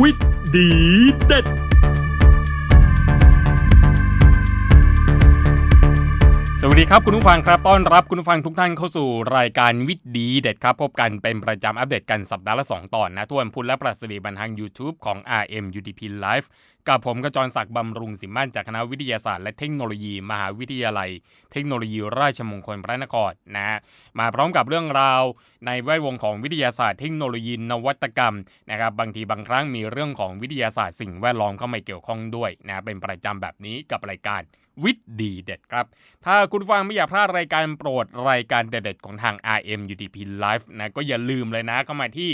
วิทย์ดีเด็ด วัสดีครับคุณผู้ฟังครับต้อนรับคุณผู้ฟังทุกท่านเข้าสู่รายการวิทย์ดีเด็ดครับ พบกันเป็นประจำอัปเดตกันสัปดาห์ละ 2 ตอนนะทวนพุธและประสิทธิบันทาง YouTube ของ RM UDP Live กับผมกระจรศักดิ์บำรุงสิมมั่นจากคณะวิทยาศาสตร์และเทคโนโลยี มหาวิทยาลัย เทคโนโลยีราชมงคลพระนครนะมาพร้อมกับเรื่องราวในแวดวงของวิทยาศาสตร์เทคโนโลยีนวัตกรรมนะครับบางทีบางครั้งมีเรื่องของวิทยาศาสตร์สิ่งแวดล้อมเข้ามาเกี่ยวข้องด้วยนะเป็นประจำแบบนี้กับรายการ วิทย์ดีเด็ดครับ ถ้าคุณฟังไม่อยากพลาดรายการโปรดรายการเด็ดๆของทาง RM UTP Live นะก็อย่าลืมเลยนะเข้ามาที่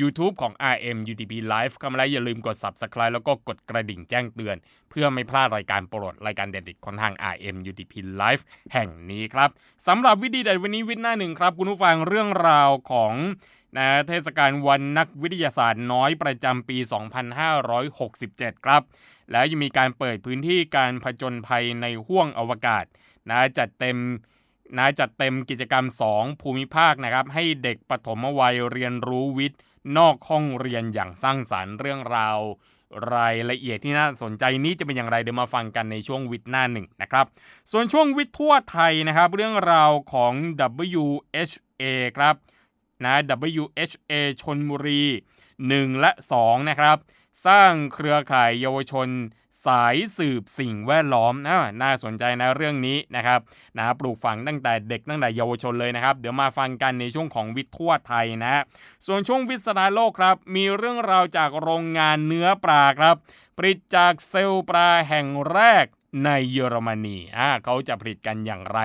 YouTube ของ RM UTP Live เข้ามาแล้วอย่าลืมกด Subscribe แล้วก็กดกระดิ่งแจ้งเตือน เพื่อไม่พลาดรายการโปรดรายการเด็ดๆของทาง RM UTP Live แห่งนี้ครับสำหรับวิดีเด็ดวันนี้วิทย์หน้าหนึ่งครับ คุณผู้ฟังเรื่องราวของ นะเทศกาลวันนักวิทยาศาสตร์น้อยประจำปี 2567 ครับ แล้วยังมีการเปิดพื้นที่การผจญภัยในห้วงอวกาศนะจัดเต็มนะจัดเต็มกิจกรรม 2 ภูมิภาคนะครับ ให้เด็กปฐมวัยเรียนรู้วิทย์ นอกห้องเรียนอย่างสร้างสารรค์เรื่องราว รายละเอียดที่น่าสนใจนี้จะเป็นอย่างไรเดี๋ยวมาฟังกันในช่วงวิทย์หน้าหนึ่งนะครับ ส่วนช่วงวิทย์ทั่วไทยนะครับ เรื่องราวของ WHA ครับ นะ WHA ชนบุรี 1 และ 2 นะครับ สร้างเครือข่ายเยาวชนสายสืบสิ่งแวดล้อมนะน่าสนใจนะเรื่องนี้นะครับนะปลูกฝังตั้งแต่เด็กตั้งแต่เยาวชนเลยนะครับ เดี๋ยวมาฟังกันในช่วงของวิทย์ทั่วไทยนะ ส่วนช่วงวิทย์สนาโลกครับ มีเรื่องราวจากโรงงานเนื้อปลาครับผลิตจากเซลล์ปลาแห่งแรก ในเยอรมนีอ่าเขาจะผลิตกันอย่างไร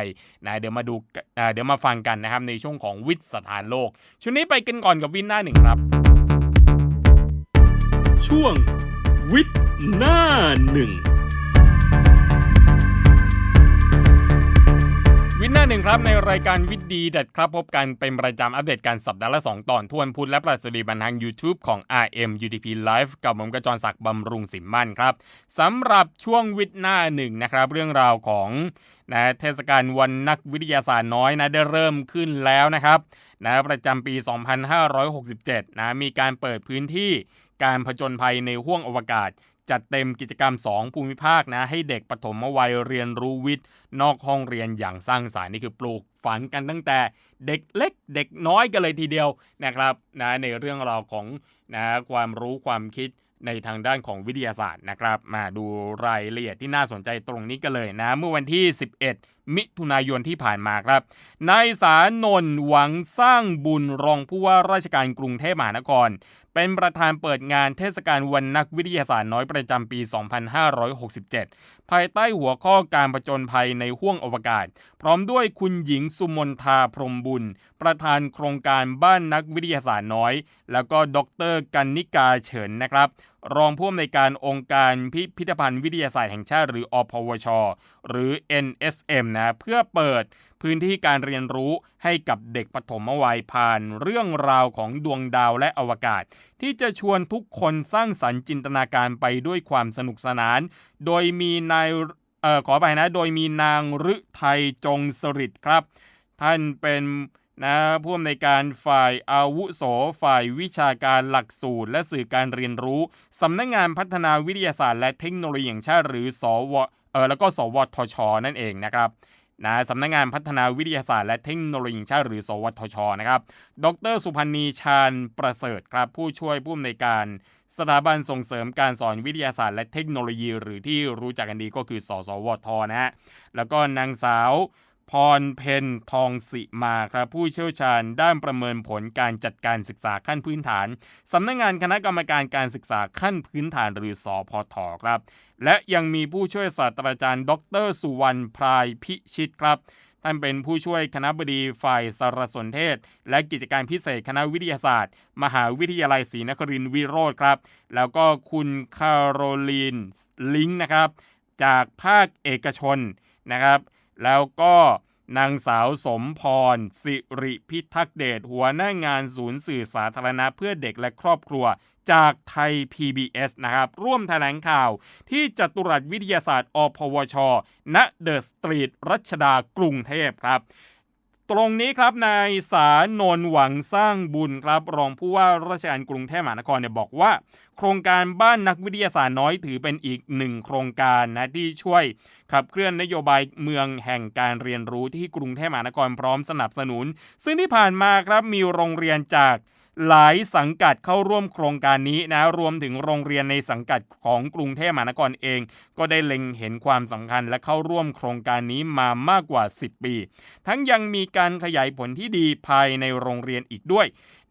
นะเดี๋ยวมาดูอ่าเดี๋ยวมาฟังกันนะครับในช่วงของวิทย์สถานโลกช่วงนี้ไปกันก่อนกับวินหน้าหนึ่งครับ ช่วงวิทย์หน้าหนึ่ง วิทย์หน้าหนึ่งครับในรายการวิทย์ดีเด็ดครับ พบกันเป็นประจำอัปเดตการสัปดาห์ละ 2 ตอนทวนพุธและประสิทธิบันทาง YouTube ของ RM UTP Live กับผมกระจรศักดิ์บำรุงสิมมั่นครับสำหรับช่วงวิทย์หน้าหนึ่งนะครับ เรื่องราวของนะเทศกาลวันนักวิทยาศาสตร์น้อยนะได้เริ่มขึ้นแล้วนะครับนะประจำปี 2567นะมีการเปิดพื้นที่การผจญภัยในห้วงอวกาศ จัดเต็มกิจกรรม 2 ภูมิภาคนะ ให้เด็กปฐมวัยเรียนรู้วิทย์ นอกห้องเรียนอย่างสร้างสารรค์นี่คือปลูกฝังกันตั้งแต่เด็กเล็กเด็กน้อยกันเลยทีเดียวนะครับนะในเรื่องราวของนะความรู้ความคิดในทางด้านของวิทยาศาสตร์นะครับ มาดูรายละเอียดที่น่าสนใจตรงนี้กันเลยนะ เมื่อวันที่ 11 มิถุนายนที่ผ่านมาครับนายสานนท์หวังสร้างบุญรองผู้ว่าราชการกรุงเทพมหานคร เป็นประธานเปิดงานเทศกาลวันนักวิทยาศาสตร์น้อยประจำปี 2567 ภายใต้หัวข้อการประจนภัยในห้วงอวกาศ พร้อมด้วยคุณหญิงสุมนทาพรมบุญ ประธานโครงการบ้านนักวิทยาศาสตร์น้อย แล้วก็ดรกันนิกาเฉินนะครับ รองผู้อำนวยการองค์การพิพิธภัณฑ์วิทยาศาสตร์แห่งชาติหรืออพวช หรือ NSM นะเพื่อเปิดพื้นที่การเรียนรู้ให้กับเด็กปฐมวัยผ่านเรื่องราวของดวงดาวและอวกาศ ที่จะชวนทุกคนสร้างสรรค์จินตนาการไปด้วยความสนุกสนาน โดยมีนายออขอไปนะ โดยมีนางฤทัยจงสริดครับ ท่านเป็น นะผู้อำนวยการฝ่ายอาวุโสฝ่ายวิชาการหลักสูตร และสื่อการเรียนรู้สำนักงงานพัฒนาวิทยาศาสตร์ และเทคโนโลยีแห่งชาติหรือสวเออแล้วก็สวทช นั่นเองนะครับนะสำนักงงานพัฒนาวิทยาศาสตร์และเทคโนโลยีแห่งชาติหรือ สวทช นะครับ ดร สุพันธ์นีชาญประเสริฐครับ ผู้ช่วยผู้อำนวยการ สถาบันส่งเสริมการสอนวิทยาศาสตร์และเทคโนโลยี หรือที่รู้จักกันดีก็คือ สสวท นะฮะ แล้วก็นางสาว พรเพนทองสิมาครับผู้เชี่ยวชาญด้านประเมินผลการจัดการศึกษาขั้นพื้นฐาน สำนักงงานคณะกรรมการการศึกษาขั้นพื้นฐานหรือสอพอทครับ และยังมีผู้ช่วยศาสตราจารย์ ดร สุวรรณพรายพิชิตครับท่านเป็นผู้ช่วยคณะบดีฝ่ายสารสนเทศ และกิจการพิเศษคณะวิทยาศาสตร์ มหาวิทยาลัยศรีนครินทร์วิโรธครับ แล้วก็คุณคาโรลีนลิงนะครับ จากภาคเอกชนนะครับ แล้วก็นางสาวสมพร สิริพิทักษ์เดชหัวหน้างานศูนย์สื่อสาธารณะเพื่อเด็กและครอบครัวจากไทย PBS นะครับ ร่วมแถลงข่าวที่จัตุรัสวิทยาศาสตร์อพวช ณ เดอะสตรีทรัชดากรุงเทพครับ ตรงนี้ครับนายสานนหวังสร้างบุญครับ รองผู้ว่าราชการกรุงเทพมหานครเนี่ยบอกว่า โครงการบ้านนักวิทยาศาสตร์น้อยถือเป็นอีกหนึ่งโครงการนะที่ช่วยขับเคลื่อนนโยบายเมืองแห่งการเรียนรู้ที่กรุงเทพมหานครพร้อมสนับสนุน ซึ่งที่ผ่านมาครับมีโรงเรียนจาก หลายสังกัดเข้าร่วมโครงการนี้นะรวมถึงโรงเรียนในสังกัดของกรุงเทพมหานครเอง ก็ได้เล็งเห็นความสำคัญและเข้าร่วมโครงการนี้มามากกว่า 10 ปี ทั้งยังมีการขยายผลที่ดีภายในโรงเรียนอีกด้วย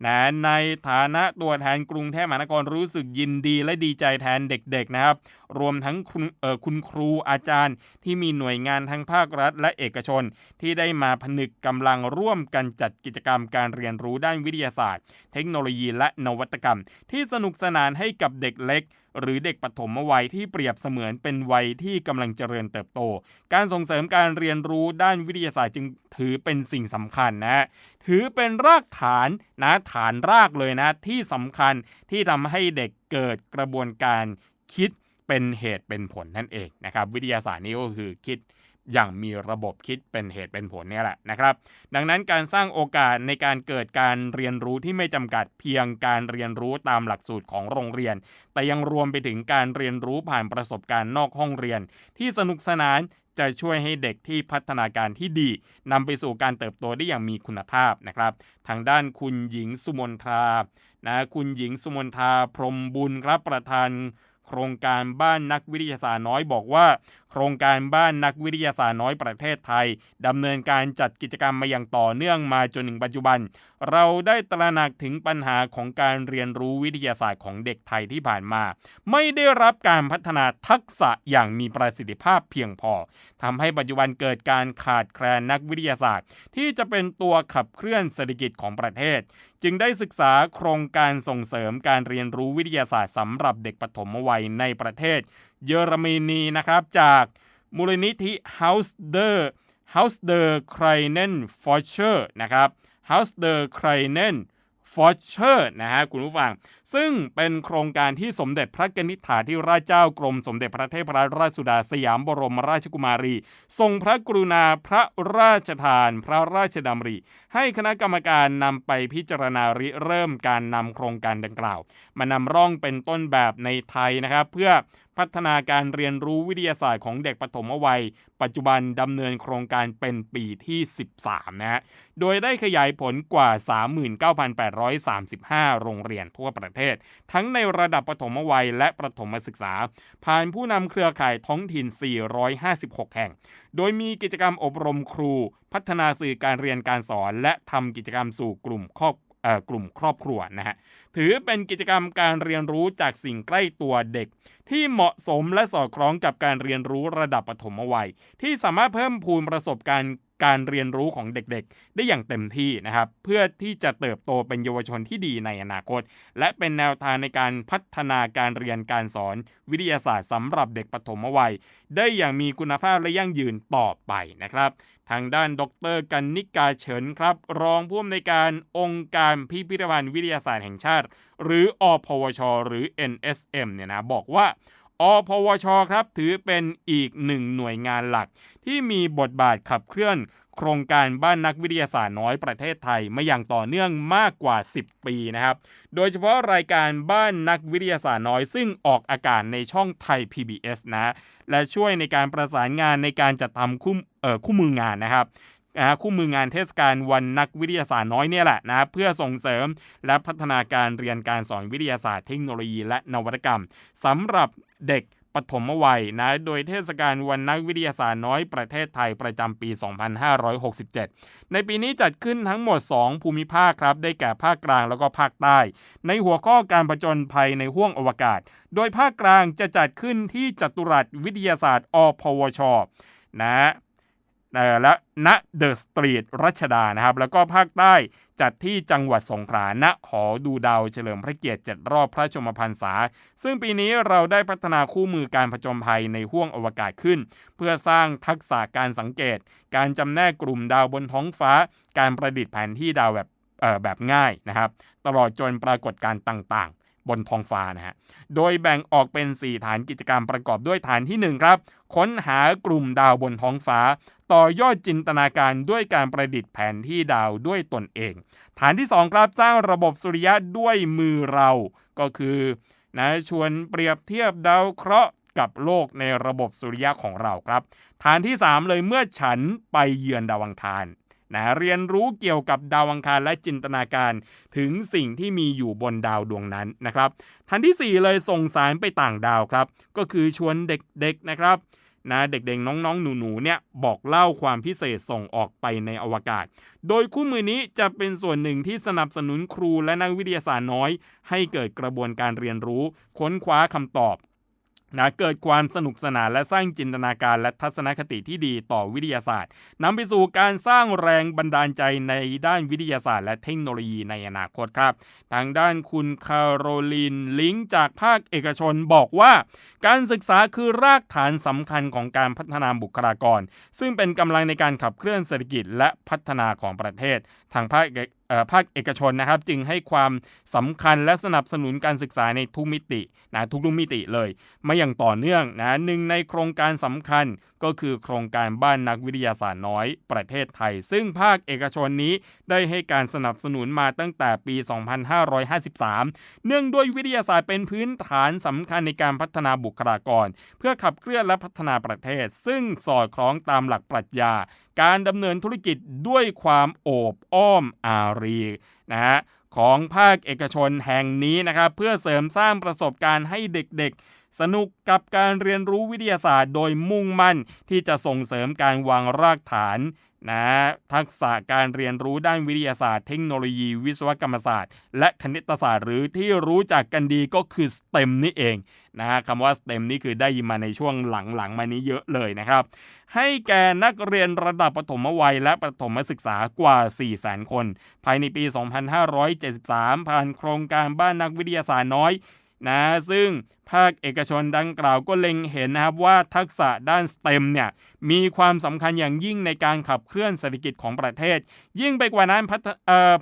นะในฐานะตัวแทนกรุงเทพมหานครรู้สึกยินดีและดีใจแทนเด็กๆนะครับ รวมทั้งคุณคุณครูอาจารย์ ที่มีหน่วยงานทั้งภาครัฐ และเอกชน ที่ได้มาผนึกกำลังร่วมกันจัดกิจกรรมการเรียนรู้ด้านวิทยาศาสตร์ เทคโนโลยีและนวัตกรรม ที่สนุกสนานให้กับเด็กเล็ก หรือเด็กปฐมวัยที่เปรียบเสมือนเป็นวัยที่กำลังเจริญเติบโต การส่งเสริมการเรียนรู้ด้านวิทยาศาสตร์จึงถือเป็นสิ่งสำคัญนะ ถือเป็นรากฐานนะฐานรากเลยนะที่สำคัญที่ทำให้เด็กเกิดกระบวนการคิดเป็นเหตุเป็นผลนั่นเองนะครับ วิทยาศาสตร์นี้ก็คือคิด อย่างมีระบบคิดเป็นเหตุเป็นผลเนี่ยแหละนะครับ ดังนั้นการสร้างโอกาสในการเกิดการเรียนรู้ที่ไม่จำกัดเพียงการเรียนรู้ตามหลักสูตรของโรงเรียน แต่ยังรวมไปถึงการเรียนรู้ผ่านประสบการณ์นอกห้องเรียน ที่สนุกสนานจะช่วยให้เด็กที่พัฒนาการที่ดีนำไปสู่การเติบโตได้อย่างมีคุณภาพนะครับ ทางด้านคุณหญิงสุมนทรานะคุณหญิงสุมนทาพรมบุญครับประธาน โครงการบ้านนักวิทยาศาสตร์น้อยบอกว่า โครงการบ้านนักวิทยาศาสตร์น้อยประเทศไทยดำเนินการจัดกิจกรรมมาอย่างต่อเนื่องมาจนถึงปัจจุบัน เราได้ตระหนักถึงปัญหาของการเรียนรู้วิทยาศาสตร์ของเด็กไทยที่ผ่านมา ไม่ได้รับการพัฒนาทักษะอย่างมีประสิทธิภาพเพียงพอทำให้ปัจจุบันเกิดการขาดแคลนนักวิทยาศาสตร์ ที่จะเป็นตัวขับเคลื่อนเศรษฐกิจของประเทศ จึงได้ศึกษาโครงการส่งเสริมการเรียนรู้วิทยาศาสตร์สำหรับเด็กปฐมวัยในประเทศเยอรมนีนะครับ จากมูลนิธิ House der House der k r e i n e n Forscher นะครับ House der Kleinen ฟอร์เชอร์นะฮะคุณผู้ฟังซึ่งเป็นโครงการที่สมเด็จพระกนิษฐาธิราชเจ้ากรมสมเด็จพระเทพรัตนราชสุดาสยามบรมราชกุมารี ทรงพระกรุณาพระราชทาน พระราชดำริ ให้คณะกรรมการนำไปพิจารณาริเริ่มการนำโครงการดังกล่าว มานำร่องเป็นต้นแบบในไทยนะครับเพื่อพัฒนาการเรียนรู้วิทยาศาสตร์ของเด็กปฐมวัย ปัจจุบันดำเนินโครงการเป็นปีที่ 13 นะฮะ โดยได้ขยายผลกว่า 39,835 โรงเรียนทั่วประเทศทั้งในระดับปฐมวัยและประถมศึกษา ผ่านผู้นำเครือข่ายท้องถิ่น 456 แห่ง โดยมีกิจกรรมอบรมครู พัฒนาสื่อการเรียนการสอน และทำกิจกรรมสู่กลุ่มครอบกลุ่มครอบครัวนะฮะ ถือเป็นกิจกรรมการเรียนรู้จากสิ่งใกล้ตัวเด็ก ที่เหมาะสมและสอดคล้องกับการเรียนรู้ระดับปฐมวัย ที่สามารถเพิ่มพูนประสบการณ์ การเรียนรู้ของเด็กๆ ได้อย่างเต็มที่นะครับ เพื่อที่จะเติบโตเป็นเยาวชนที่ดีในอนาคต และเป็นแนวทางในการพัฒนาการเรียนการสอนวิทยาศาสตร์สำหรับเด็กปฐมวัย ได้อย่างมีคุณภาพและยั่งยืนต่อไปนะครับ ทางด้านดรกันนิกาเฉินครับ รองผู้อำนวยการองค์การพิพิธภัณฑ์วิทยาศาสตร์แห่งชาติ หรืออพวช หรือ NSM เนี่ยนะบอกว่า อพวชครับ ถือเป็นอีกหนึ่งหน่วยงานหลัก ที่มีบทบาทขับเคลื่อน โครงการบ้านนักวิทยาศาสตร์น้อยประเทศไทยมาอย่างต่อเนื่องมากกว่า 10 ปีนะครับ โดยเฉพาะรายการบ้านนักวิทยาศาสตร์น้อยซึ่งออกอากาศในช่องไทย PBS นะ และช่วยในการประสานงานในการจัดทำคู่คู่มืองานนะครับ นะคู่มืองานเทศกาลวันนักวิทยาศาสตร์น้อยเนี่ยแหละนะเพื่อส่งเสริมและพัฒนาการเรียนการสอนวิทยาศาสตร์เทคโนโลยีและนวัตกรรมสำหรับเด็กปฐมวัยนะโดยเทศกาลวันนักวิทยาศาสตร์น้อยประเทศไทยประจำปี 2567 ในปีนี้จัดขึ้นทั้งหมด 2 ภูมิภาคครับ ได้แก่ภาคกลางแล้วก็ภาคใต้ ในหัวข้อการประจนภัยในห้วงอวกาศ โดยภาคกลางจะจัดขึ้นที่จัตุรัสวิทยาศาสตร์อพวชนะ และณเดอะสตรีทรัชดานะครับ แล้วก็ภาคใต้จัดที่จังหวัดสงขลาณหอดูดาวเฉลิมพระเกียรติเจ็ดรอบพระชมพรรษา ซึ่งปีนี้เราได้พัฒนาคู่มือการผจญภัยในห้วงอวกาศขึ้น เพื่อสร้างทักษะการสังเกต การจำแนกกลุ่มดาวบนท้องฟ้า การประดิษฐ์แผนที่ดาวแบบแบบง่ายนะครับ ตลอดจนปรากฏการต่างๆบนท้องฟ้านะฮะ โดยแบ่งออกเป็น 4 ฐานกิจกรรมประกอบด้วยฐานที่ 1 ครับ ค้นหากลุ่มดาวบนท้องฟ้า ต่อยอดจินตนาการด้วยการประดิษฐ์แผนที่ดาวด้วยตนเอง ฐานที่ 2 ครับสร้างระบบสุริยะด้วยมือเรา ก็คือนะชวนเปรียบเทียบดาวเคราะห์กับโลกในระบบสุริยะของเราครับ ฐานที่ 3 เลยเมื่อฉันไปเยือนดาวังคารนะเรียนรู้เกี่ยวกับดาวอังคารและจินตนาการถึงสิ่งที่มีอยู่บนดาวดวงนั้นนะครับทันที่ 4 เลยส่งสารไปต่างดาวครับ ก็คือชวนเด็กๆนะครับ นะเด็กๆ น้องๆ หนูๆ เนี่ยบอกเล่าความพิเศษส่งออกไปในอวกาศ โดยคู่มือนี้จะเป็นส่วนหนึ่งที่สนับสนุนครูและนักวิทยาศาสตร์น้อย ให้เกิดกระบวนการเรียนรู้ ค้นคว้าคำตอบ นะเกิดความสนุกสนานและสร้างจินตนาการและทัศนคติที่ดีต่อวิทยาศาสตร์นำไปสู่การสร้างแรงบันดาลใจในด้านวิทยาศาสตร์ และเทคโนโลยีในอนาคตครับ ทางด้านคุณคาโรลินลิงจากภาคเอกชนบอกว่า การศึกษาคือรากฐานสำคัญของการพัฒนาบุคลากร ซึ่งเป็นกำลังในการขับเคลื่อนเศรษฐกิจและพัฒนาของประเทศ ทางภาคภาคเอกชนนะครับ จึงให้ความสำคัญและสนับสนุนการศึกษาในทุกมิตินะทุกๆมิติเลย มาอย่างต่อเนื่องนะหนึ่งในโครงการสำคัญก็คือโครงการบ้านนักวิทยาศาสตร์น้อยประเทศไทย ซึ่งภาคเอกชนนี้ได้ให้การสนับสนุนมาตั้งแต่ปี 2553 เนื่องด้วยวิทยาศาสตร์เป็นพื้นฐานสำคัญในการพัฒนาบุคลากร เพื่อขับเคลื่อนและพัฒนาประเทศ ซึ่งสอดคล้องตามหลักปรัชญา การดำเนินธุรกิจด้วยความโอบอ้อมอารีนะฮะของภาคเอกชนแห่งนี้นะครับ เพื่อเสริมสร้างประสบการณ์ให้เด็กๆ สนุกกับการเรียนรู้วิทยาศาสตร์ โดยมุ่งมั่นที่จะส่งเสริมการวางรากฐาน นะทักษะการเรียนรู้ด้านวิทยาศาสตร์ เทคโนโลยี วิศวกรรมศาสตร์ และคณิตศาสตร์ หรือที่รู้จักกันดีก็คือ STEM นี่เองนะฮะคำว่า STEM นี่คือได้ยินมาในช่วงหลังๆ มานี้เยอะเลยนะครับ ให้แก่นักเรียนระดับประถมวัย และประถมศึกษากว่า 400,000คน ภายในปี 2573 ผ่านโครงการบ้านนักวิทยาศาสตร์น้อยนะซึ่งภาคเอกชนดังกล่าวก็เล็งเห็นนะครับว่าทักษะด้าน STEM เนี่ย มีความสำคัญอย่างยิ่งในการขับเคลื่อนเศรษฐกิจของประเทศ ยิ่งไปกว่านั้น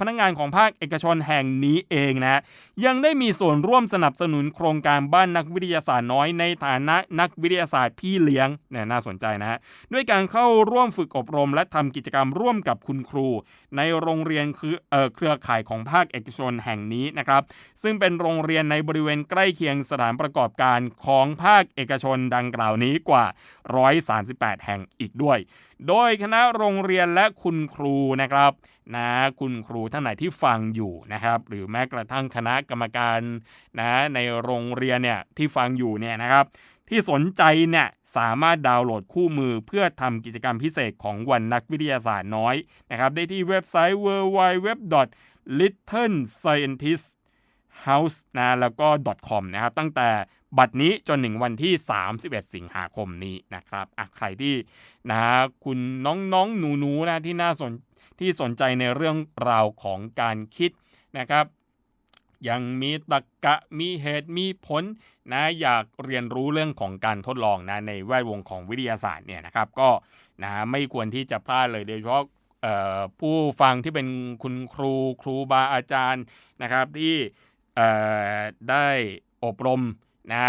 พนักงานของภาคเอกชนแห่งนี้เองนะยังได้มีส่วนร่วมสนับสนุนโครงการบ้านนักวิทยาศาสตร์น้อยในฐานะนักวิทยาศาสตร์พี่เลี้ยงเนี่ยน่าสนใจนะฮะด้วยการเข้าร่วมฝึกอบรม และทำกิจกรรมร่วมกับคุณครู ในโรงเรียนคือเครือข่ายของภาคเอกชนแห่งนี้นะครับซึ่งเป็นโรงเรียนในบริเวณใกล้เคียงสถานประกอบการของภาคเอกชนดังกล่าวนี้กว่า138 แห่งอีกด้วย โดยคณะโรงเรียนและคุณครูนะครับนะคุณครูท่านไหนที่ฟังอยู่นะครับ หรือแม้กระทั่งคณะกรรมการนะในโรงเรียนเนี่ยที่ฟังอยู่เนี่ยนะครับที่สนใจเนี่ยสามารถดาวน์โหลดคู่มือเพื่อทำกิจกรรมพิเศษของวันนักวิทยาศาสตร์น้อยนะครับ ได้ที่เว็บไซต์ www.littlescientist house นะแล้วก็ .com นะครับตั้งแต่บัตรนี้จนถึงวันที่ 31 สิงหาคมนี้นะครับอะใครที่นะคุณน้องๆหนูๆนนะที่น่าสนที่สนใจในเรื่องราวของการคิดนะครับ ยังมีตรรกะมีเหตุมีผลนะอยากเรียนรู้เรื่องของการทดลองนะในแวดวงของวิทยาศาสตร์เนี่ยนะครับก็นะไม่ควรที่จะพลาดเลยโดยเฉพาะผู้ฟังที่เป็นคุณครูครูบาอาจารย์นะครับที่ ได้อบรมนะ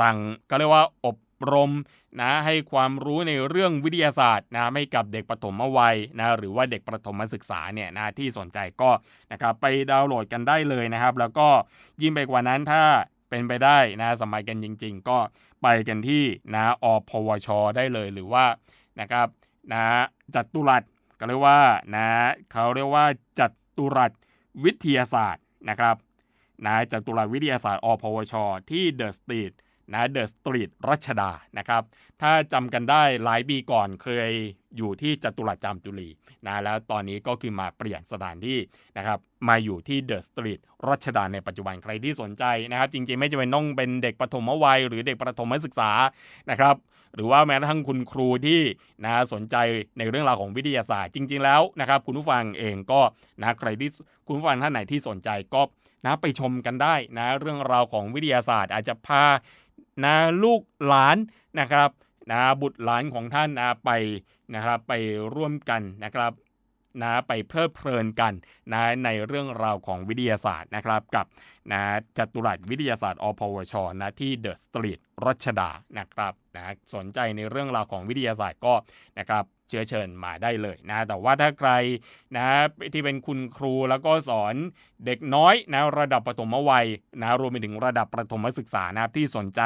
สั่งก็เรียกว่าอบรมนะให้ความรู้ในเรื่องวิทยาศาสตร์นะให้กับเด็กประถมวัยนะหรือว่าเด็กประถมศึกษาเนี่ยนะที่สนใจก็นะครับไปดาวน์โหลดกันได้เลยนะครับ แล้วก็ยิ่งไปกว่านั้นถ้าเป็นไปได้นะสมัยกันจริง ๆ ก็ไปกันที่นะอพวช ได้เลยหรือว่านะครับนะจัดตุรัสก็เรียกว่านะเขาเรียกว่าจัดตุรัสวิทยาศาสตร์นะครับ นะจากตุลาวิทยาศาสตร์อพวช ที่เดอะสตรีทนะเดอะสตรีทรัชดานะครับ ถ้าจำกันได้หลายปีก่อนเคยอยู่ที่จตุรัสจามจุรีนะแล้วตอนนี้ก็คือมาเปลี่ยนสถานที่นะครับ มาอยู่ที่เดอะสตรีทรัชดาในปัจจุบันใครที่สนใจนะครับ จริงๆไม่จำเป็นต้องเป็นเด็กประถมวัย หรือเด็กประถมศึกษานะครับ หรือว่าแม้กระทั่งคุณครูที่นะสนใจในเรื่องราวของวิทยาศาสตร์จริง ๆ แล้วนะครับ คุณผู้ฟังเองก็นะใครที่คุณผู้ฟังท่านไหนที่สนใจก็ นะไปชมกันได้นะเรื่องราวของวิทยาศาสตร์ อาจจะพานะลูกหลานนะครับนะบุตรหลานของท่านนะไปนะครับไปร่วมกันนะครับนะไปเพลิดเพลินกันนะในเรื่องราวของวิทยาศาสตร์นะครับกับนะจัตุรัสวิทยาศาสตร์อพวชนะที่เดอะสตรีทรัชดานะครับนะสนใจในเรื่องราวของวิทยาศาสตร์ก็นะครับ เชื้อเชิญมาได้เลยนะแต่ว่าถ้าใครนะที่เป็นคุณครูแล้วก็สอนเด็กน้อยนะระดับประถมวัยนะรวมไปถึงระดับประถมศึกษานะครับที่สนใจ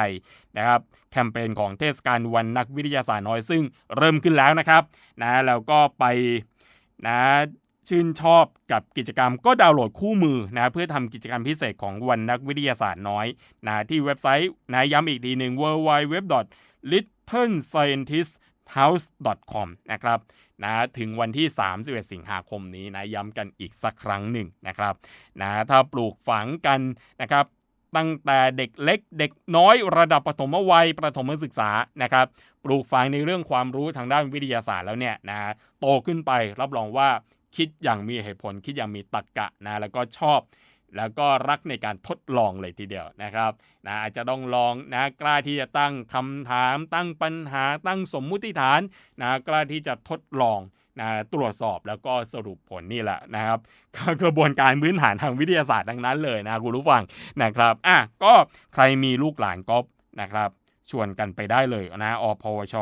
นะครับแคมเปญของเทศกาลวันนักวิทยาศาสตร์น้อยซึ่งเริ่มขึ้นแล้วนะครับนะแล้วก็ไปนะชื่นชอบกับกิจกรรมก็ดาวน์โหลดคู่มือนะเพื่อทำกิจกรรมพิเศษของวันนักวิทยาศาสตร์น้อยนะที่เว็บไซต์นะย้ำอีกทีหนึ่ง w w w l i t t l e s c i e n t i s t house.com นะครับนะถึงวันที่ 31 สิงหาคมนี้นะย้ำกันอีกสักครั้งหนึ่งนะครับนะถ้าปลูกฝังกันนะครับตั้งแต่เด็กเล็กเด็กน้อยระดับปฐมวัยประถมศึกษานะครับปลูกฝังในเรื่องความรู้ทางด้านวิทยาศาสตร์แล้วเนี่ยนะโตขึ้นไปรับรองว่าคิดอย่างมีเหตุผลคิดอย่างมีตรรกกะนะแล้วก็ชอบ แล้วก็รักในการทดลองเลยทีเดียวนะครับนะอาจจะต้องลองนะกล้าที่จะตั้งคำถาม ตั้งปัญหาตั้งสมมุติฐานนะกล้าที่จะทดลองนะตรวจสอบแล้วก็สรุปผลนี่แหละนะครับกระบวนการพื้นฐานทางวิทยาศาสตร์ดังนั้นเลยนะคุณผู้ฟังนะครับอะก็ใครมีลูกหลานก็นะครับชวนกันไปได้เลยนะอพวช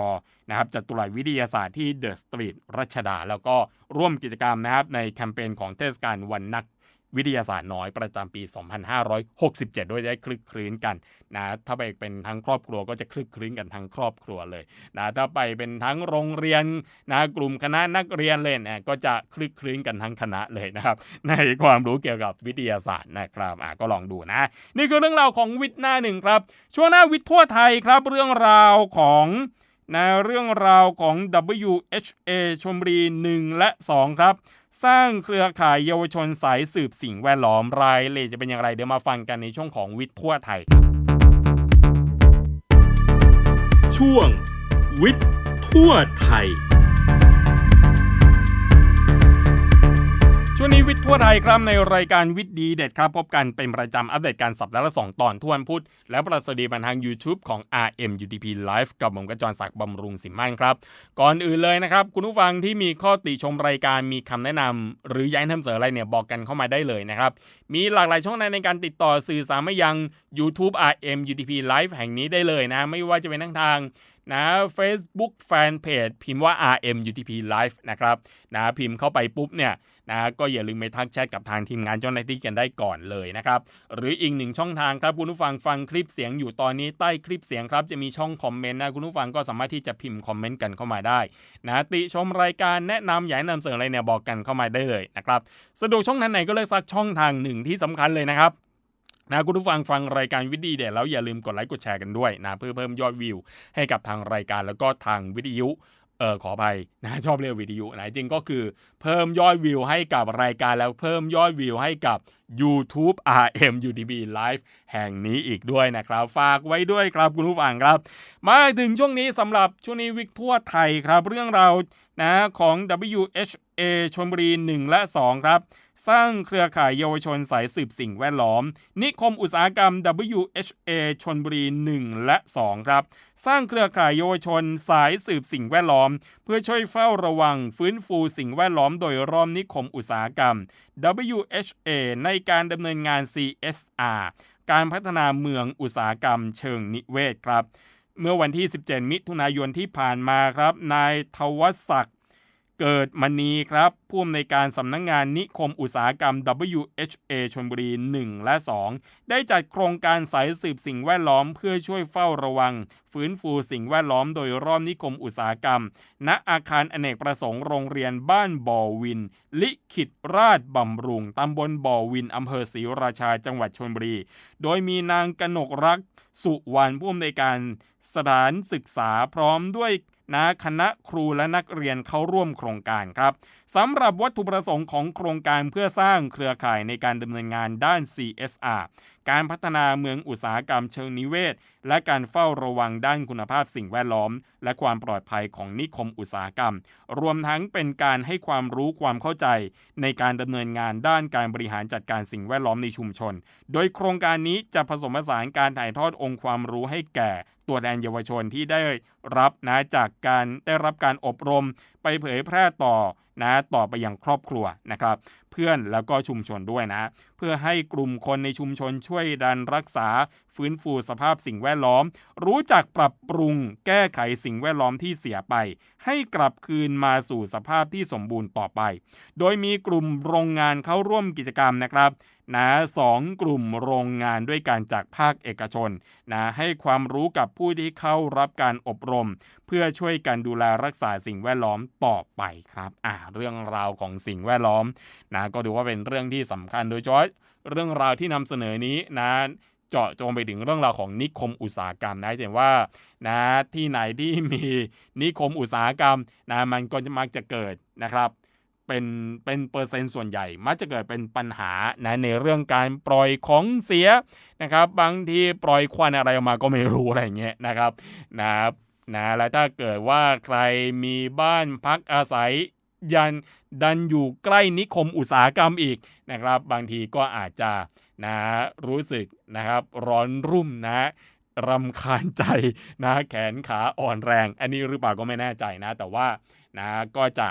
นะครับจัตุรัสวิทยาศาสตร์ที่เดอะสตรีทรัชดา แล้วก็ร่วมกิจกรรมนะครับในแคมเปญของเทศกาลวันนัก วิทยาศาสตร์น้อยประจำปี 2567 ด้วยได้คลึกคลื้นกันนะถ้าไปเป็นทั้งครอบครัวก็จะคลึกคลื้นกันทั้งครอบครัวเลยนะถ้าไปเป็นทั้งโรงเรียนนะกลุ่มคณะนักเรียนเลยนะก็จะคลึกคลื้นกันทั้งคณะเลยนะครับในความรู้เกี่ยวกับวิทยาศาสตร์นะครับอะก็ลองดูนะ นี่คือเรื่องราวของวิทย์หน้าหนึ่งครับ ช่วงหน้าวิทย์ทั่วไทยครับเรื่องราวของนะเรื่องราวของ WHA ชมรี 1 และ 2 ครับ สร้างเครือข่ายเยาวชนสายสืบสิ่งแวดล้อมรายเลยจะเป็นอย่างไรเดี๋ยวมาฟังกันในช่วงของวิทย์ทั่วไทยครับ ช่วงวิทย์ทั่วไทย ช่วงนี้วิทย์ทั่วไทยครับในรายการวิทย์ดีเด็ดครับ พบกันเป็นประจำอัปเดตการสัปดาห์ละ2ตอนทุกวันพุธและประสดีบันทาง YouTube ของ RMUTP Live กับผมกระจรศักดิ์บำรุงสิมมันครับ ก่อนอื่นเลยนะครับ คุณผู้ฟังที่มีข้อติชมรายการมีคำแนะนำหรือย้ายนำเสนออะไรเนี่ยบอกกันเข้ามาได้เลยนะครับ มีหลากหลายช่องทางในการติดต่อสื่อสารมายัง YouTube RMUTP Live แห่งนี้ได้เลยนะ ไม่ว่าจะเป็นทั้งทางนะ Facebook Fanpage พิมพ์ว่า RMUTP Live นะครับนะพิมพ์เข้าไปปุ๊บเนี่ย นะก็อย่าลืมไปทักแชทกับทางทีมงานเจ้าหน้าที่กันได้ก่อนเลยนะครับ หรืออีกหนึ่งช่องทางครับคุณผู้ฟังฟังคลิปเสียงอยู่ตอนนี้ใต้คลิปเสียงครับจะมีช่องคอมเมนต์นะคุณผู้ฟังก็สามารถที่จะพิมพ์คอมเมนต์กันเข้ามาได้นะติชมรายการแนะนำอยากนำเสนออะไรเนี่ยบอกกันเข้ามาได้เลยนะครับสะดวกช่องทางไหนก็เลยสักช่องทางหนึ่งที่สำคัญเลยนะครับนะคุณผู้ฟังฟังรายการวิดีเด็ดแล้วอย่าลืมกดไลค์กดแชร์กันด้วยนะเพื่อเพิ่มยอดวิว ให้กับทางรายการแล้วก็ทางวิทยุ เออขออภัยนะชอบเรียกวิทยุนะจริงก็คือเพิ่มยอดวิวให้กับรายการแล้วเพิ่มยอดวิวให้กับ YouTube RM UDB Live แห่งนี้อีกด้วยนะครับ ฝากไว้ด้วยครับคุณผู้ฟังครับ มาถึงช่วงนี้สำหรับช่วงนี้วิกทั่วไทยครับ เรื่องราวนะของ WHA ชนบุรี 1 และ 2 ครับ สร้างเครือข่ายเยาวชนสายสืบสิ่งแวดล้อม นิคมอุตสาหกรรม WHA ชนบุรี 1 และ 2 ครับ สร้างเครือข่ายเยาวชนสายสืบสิ่งแวดล้อม เพื่อช่วยเฝ้าระวังฟื้นฟูสิ่งแวดล้อมโดยรอบนิคมอุตสาหกรรม WHA ในการดำเนินงาน CSR การพัฒนาเมืองอุตสาหกรรมเชิงนิเวศครับเมื่อวันที่ 17 มิถุนายนที่ผ่านมาครับ นายทวศักดิ์ เกิดมณีครับผู้อำนวยการสำนักงงานนิคมอุตสาหกรรม WHA ชลบุรี 1 และ 2 ได้จัดโครงการสายสืบสิ่งแวดล้อมเพื่อช่วยเฝ้าระวัง ฟื้นฟูสิ่งแวดล้อมโดยรอบนิคมอุตสาหกรรม ณอาคารอเนกประสงค์โรงเรียนบ้านบ่อวิน ลิขิตราชบำรุงตำบลบ่อวินอำเภอศรีราชาจังหวัดชลบุรี โดยมีนางกนกรัก สุวรรณผู้อำนวยการสถานศึกษาพร้อมด้วย นะคณะครูและนักเรียนเข้าร่วมโครงการครับสำหรับวัตถุประสงค์ของโครงการเพื่อสร้างเครือข่ายในการดำเนินงานด้าน CSR การพัฒนาเมืองอุตสาหกรรมเชิงนิเวศ และการเฝ้าระวังด้านคุณภาพสิ่งแวดล้อม และความปลอดภัยของนิคมอุตสาหกรรม รวมทั้งเป็นการให้ความรู้ความเข้าใจ ในการดำเนินงานด้านการบริหารจัดการสิ่งแวดล้อมในชุมชน โดยโครงการนี้จะผสมผสานการถ่ายทอดองค์ความรู้ให้แก่ตัวแทนเยาวชนที่ได้รับนะจากการได้รับการอบรม ไปเผยแพร่ต่อนะต่อไปยังครอบครัวนะครับ เพื่อนแล้วก็ชุมชนด้วยนะ เพื่อให้กลุ่มคนในชุมชนช่วยดันรักษา ฟื้นฟูสภาพสิ่งแวดล้อม รู้จักปรับปรุงแก้ไขสิ่งแวดล้อมที่เสียไป ให้กลับคืนมาสู่สภาพที่สมบูรณ์ต่อไป โดยมีกลุ่มโรงงานเข้าร่วมกิจกรรมนะครับนะสองกลุ่มโรงงานด้วยการจากภาคเอกชนนะให้ความรู้กับผู้ที่เข้ารับการอบรม เพื่อช่วยกันดูแลรักษาสิ่งแวดล้อมต่อไปครับอ่าเรื่องราวของสิ่งแวดล้อมนะก็ดูว่าเป็นเรื่องที่สำคัญโดยเฉพาะเรื่องราวที่นำเสนอนี้นะ เจาะจงไปถึงเรื่องราวของนิคมอุตสาหกรรมนะเห็นว่านะที่ไหนที่มีนิคมอุตสาหกรรมนะมันก็จะมักจะเกิดนะครับเป็นเป็นเปอร์เซ็นต์ส่วนใหญ่ มักจะเกิดเป็นปัญหานะในเรื่องการปล่อยของเสียนะครับ บางทีปล่อยควันอะไรออกมาก็ไม่รู้อะไรเงี้ยนะครับนะนะแล้วถ้าเกิดว่าใครมีบ้านพักอาศัยยันดันอยู่ใกล้นิคมอุตสาหกรรมอีกนะครับ บางทีก็อาจจะ นะรู้สึกนะครับร้อนรุ่มนะรำคาญใจนะแขนขาอ่อนแรง อันนี้หรือเปล่าก็ไม่แน่ใจนะ แต่ว่านะก็จะ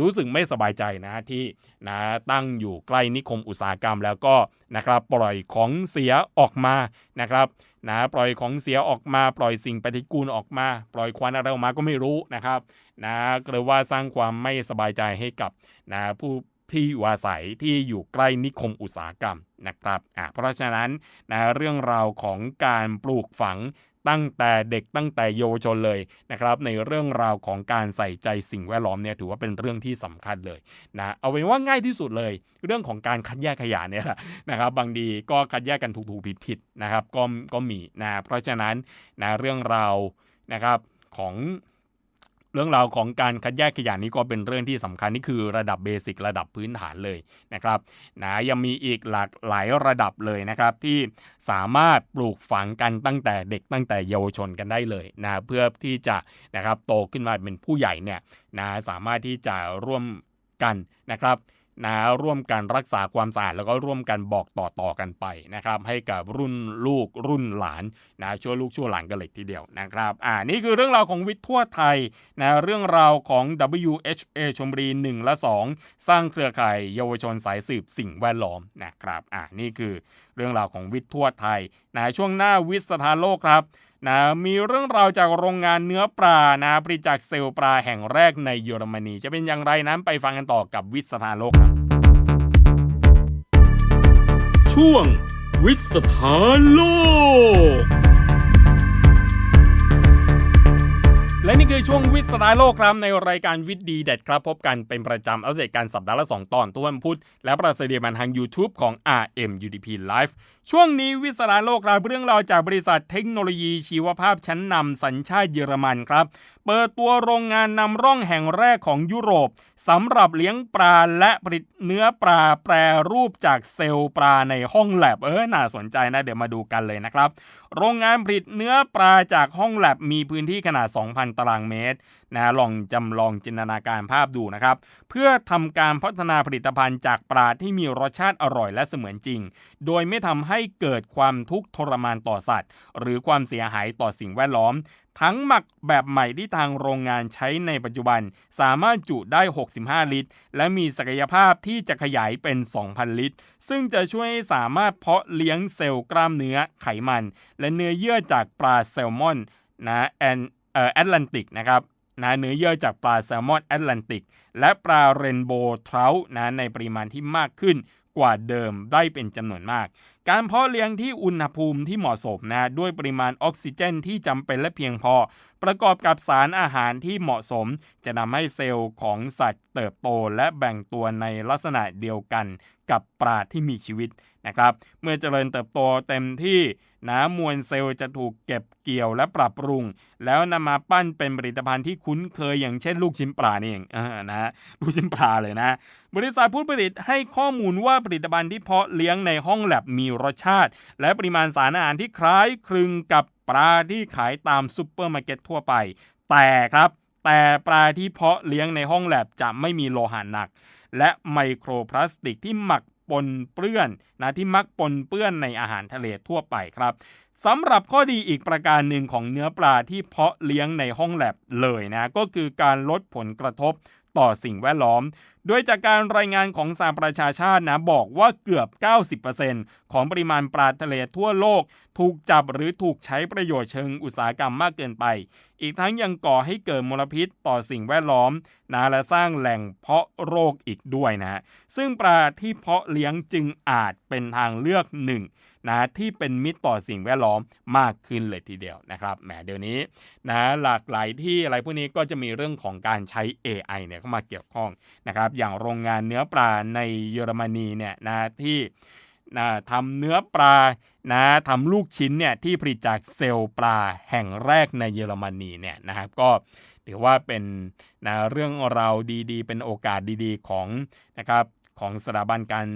รู้สึกไม่สบายใจนะที่นะตั้งอยู่ใกล้นิคมอุตสาหกรรม แล้วก็นะครับปล่อยของเสียออกมานะครับนะปล่อยของเสียออกมา ปล่อยสิ่งปฏิกูลออกมา ปล่อยควันอะไรออกมาก็ไม่รู้นะครับนะก็เลยว่าสร้างความไม่สบายใจให้กับนะผู้ ที่อยู่อาศัยที่อยู่ใกล้นิคมอุตสาหกรรมนะครับอ่าเพราะฉะนั้นนะเรื่องราวของการปลูกฝังตั้งแต่เด็กตั้งแต่เยาวชนเลยนะครับในเรื่องราวของการใส่ใจสิ่งแวดล้อมเนี่ยถือว่าเป็นเรื่องที่สำคัญเลยนะเอาเป็นว่าง่ายที่สุดเลย เรื่องของการคัดแยกขยะเนี่ยนะครับบางทีก็คัดแยกกันถูกๆผิดๆนะครับก็ก็มีนะเพราะฉะนั้นนะเรื่องราวนะครับของ เรื่องราวของการคัดแยกขยะนี้ก็เป็นเรื่องที่สำคัญนี่คือระดับเบสิกระดับพื้นฐานเลยนะครับนะยังมีอีกหลากหลายระดับเลยนะครับ ที่สามารถปลูกฝังกันตั้งแต่เด็กตั้งแต่เยาวชนกันได้เลยนะเพื่อที่จะนะครับโตขึ้นมาเป็นผู้ใหญ่เนี่ยนะสามารถที่จะร่วมกันนะครับ นะร่วมกันรักษาความสะอาดแล้วก็ร่วมกันบอกต่อๆกันไปนะครับให้กับรุ่นลูกรุ่นหลานนะช่วยลูกช่วยหลานกันเลยทีเดียวนะครับอ่านี่คือเรื่องราวของวิทย์ทั่วไทยนะเรื่องราวของ WHA ชมรี1และ 2 สร้างเครือข่ายเยาวชนสายสืบสิ่งแวดล้อมนะครับอ่านี่คือเรื่องราวของวิทย์ทั่วไทยนะช่วงหน้าวิทย์สถานโลกครับ นะมีเรื่องราวจากโรงงานเนื้อปลานะผลิตจากเซลล์ปลาแห่งแรกในเยอรมนี จะเป็นอย่างไรนั้นไปฟังกันต่อกับวิสถานโลกครับช่วงวิสถานโลก และนี่คือช่วงวิสาโลกครับในรายการวิทย์ดีเด็ดครับ พบกันเป็นประจำอัปเดตการสัปดาห์ละ 2 ตอนทุกวันพุธและประเสริฐมันทาง YouTube ของ RM UDP Live ช่วงนี้วิสราโลกรับเรื่องราวจากบริษัทเทคโนโลยีชีวภาพชั้นนำสัญชาติเยอรมันครับ เปิดตัวโรงงานนำร่องแห่งแรกของยุโรปสำหรับเลี้ยงปลาและผลิตเนื้อปลาแปรรูปจากเซลล์ปลาในห้องแลบเออน่าสนใจนะเดี๋ยวมาดูกันเลยนะครับ โรงงานผลิตเนื้อปลาจากห้องแลบมีพื้นที่ขนาด 2,000 ตารางเมตรนะลองจำลองจินตนาการภาพดูนะครับ เพื่อทำการพัฒนาผลิตภัณฑ์จากปลาที่มีรสชาติอร่อยและเสมือนจริง โดยไม่ทำให้เกิดความทุกข์ทรมานต่อสัตว์ หรือความเสียหายต่อสิ่งแวดล้อม ทั้งหมักแบบใหม่ที่ทางโรงงานใช้ในปัจจุบัน สามารถจุได้ 65 ลิตร และมีศักยภาพที่จะขยายเป็น 2,000 ลิตร ซึ่งจะช่วยให้สามารถเพาะเลี้ยงเซลล์กล้ามเนื้อไขมัน และเนื้อเยื่อจากปลาแซลมอนนะแอนแอตแลนติกนะครับ นะเนื้อเยื่อจากปลาแซลมอนแอตแลนติก และปลาเรนโบว์เทรานะในปริมาณที่มากขึ้นกว่าเดิมได้เป็นจำนวนมาก การเพาะเลี้ยงที่อุณหภูมิที่เหมาะสมนะด้วยปริมาณออกซิเจนที่จำเป็นและเพียงพอ ประกอบกับสารอาหารที่เหมาะสม จะทำให้เซลล์ของสัตว์เติบโตและแบ่งตัวในลักษณะเดียวกันกับปลาที่มีชีวิตนะครับ เมื่อเจริญเติบโตเต็มที่นะมวลเซลล์จะถูกเก็บเกี่ยวและปรับปรุง แล้วนำมาปั้นเป็นผลิตภัณฑ์ที่คุ้นเคยอย่างเช่นลูกชิ้นปลานี่เองเออนะลูกชิ้นปลาเลยนะ บริษัทผู้ผลิตให้ข้อมูลว่าผลิตภัณฑ์ที่เพาะเลี้ยงในห้องแลบมีรสชาติ และปริมาณสารอาหารที่คล้ายคลึงกับปลาที่ขายตามซูเปอร์มาร์เก็ตทั่วไป แต่ครับ แต่ปลาที่เพาะเลี้ยงในห้องแลบจะไม่มีโลหะหนัก และไมโครพลาสติกที่หมักปนเปื้อนนะที่มักปนเปื้อนในอาหารทะเลทั่วไปครับสำหรับข้อดีอีกประการหนึ่งของเนื้อปลาที่เพาะเลี้ยงในห้องแลบเลยนะก็คือการลดผลกระทบต่อสิ่งแวดล้อม โดยจากการรายงานของสหประชาชาตินะบอกว่าเกือบ 90%ของปริมาณปลาทะเลทั่วโลก ถูกจับหรือถูกใช้ประโยชน์เชิงอุตสาหกรรมมากเกินไป อีกทั้งยังก่อให้เกิดมลพิษต่อสิ่งแวดล้อมนะและสร้างแหล่งเพาะโรคอีกด้วยนะซึ่งปลาที่เพาะเลี้ยงจึงอาจเป็นทางเลือกหนึ่ง นะที่เป็นมิตรต่อสิ่งแวดล้อมมากขึ้นเลยทีเดียวนะครับแหมเดี๋ยวนี้นะหลากหลายที่อะไรพวกนี้ก็จะมีเรื่องของการใช้ AI เนี่ยเข้ามาเกี่ยวข้องนะครับอย่างโรงงานเนื้อปลาในเยอรมนีเนี่ยนะที่นะทำเนื้อปลานะทำลูกชิ้นเนี่ยที่ผลิตจากเซลล์ปลาแห่งแรกในเยอรมนีเนี่ยนะครับก็ถือว่าเป็นนะเรื่องราวดีๆ เป็นโอกาสดีๆของนะครับของสถาบันการ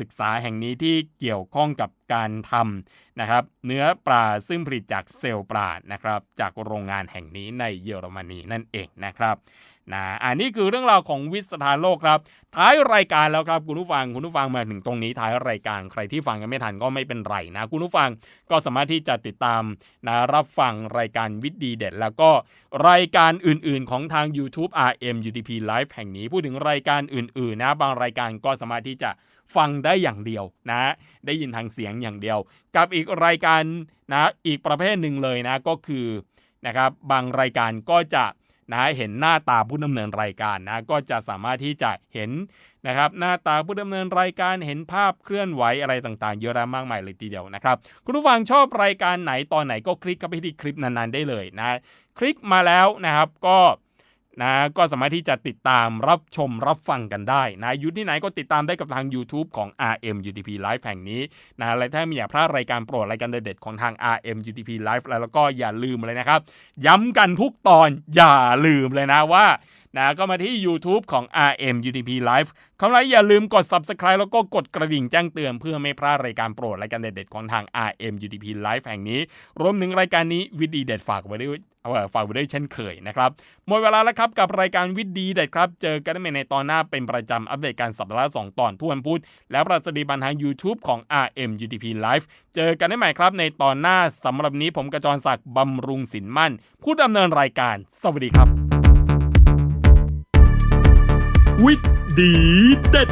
ศึกษาแห่งนี้ที่เกี่ยวข้องกับการทำนะครับ เนื้อปลาซึ่งผลิตจากเซลล์ปลานะครับ จากโรงงานแห่งนี้ในเยอรมนีนั่นเองนะครับนะอันนี้คือเรื่องราวของวิสถานโลกครับ ท้ายรายการแล้วครับคุณผู้ฟังคุณผู้ฟังมาถึงตรงนี้ท้ายรายการใครที่ฟังกันไม่ทันก็ไม่เป็นไรนะ คุณผู้ฟังก็สามารถที่จะติดตามนะรับฟังรายการวิดดีเด็ด แล้วก็รายการอื่น ๆ ของทาง YouTube RM UDP Live แห่งนี้พูดถึงรายการอื่น ๆ นะ บางรายการก็สามารถที่จะ ฟังได้อย่างเดียวนะ ได้ยินทางเสียงอย่างเดียว กับอีกรายการนะอีกประเภทหนึ่งเลยนะก็คือนะครับบางรายการก็จะนะเห็นหน้าตาผู้ดำเนินรายการนะก็จะสามารถที่จะเห็นนะครับหน้าตาผู้ดำเนินรายการเห็นภาพเคลื่อนไหวอะไรต่างๆ เยอะแยะมากมายเลยทีเดียวนะครับคุณผู้ฟังชอบรายการไหนตอนไหนก็คลิกเข้าไปที่คลิปนั้นๆได้เลยนะ คลิกมาแล้วนะครับก็ นะก็สามารถที่จะติดตามรับชมรับฟังกันได้นะอยู่ที่ไหนก็ติดตามได้กับทาง YouTube ของ RM UTP Live แห่งนี้นะและถ้ามีอยากพลาดรายการโปรดรายการเด็ดๆของทาง RM UTP Live แล้วก็อย่าลืมเลยนะครับ ย้ำกันทุกตอนอย่าลืมเลยนะว่า นะก็มาที่ YouTube ของ RM UTP Live คำไรอย่าลืมกด Subscribe แล้วก็กดกระดิ่งแจ้งเตือนเพื่อไม่พลาดรายการโปรดรายการเด็ดๆของทาง RM UTP Live แห่งนี้ รวมถึงรายการนี้วิดีเด็ดฝากไว้ด้วยฝากไว้ด้วยเช่นเคยนะครับ หมดเวลาแล้วครับกับรายการวิดีเด็ดครับ เจอกันได้ในตอนหน้าเป็นประจำอัปเดตการสัปดาห์สองตอนทุกวันพุธและประสดีบันทาง YouTube ของ RM UTP Live เจอกันได้ใหม่ครับ ในตอนหน้าสำหรับนี้ผมกระจรศักดิ์บำรุงสินมั่น ผู้ดำเนินรายการ สวัสดีครับ วิดีเด็ด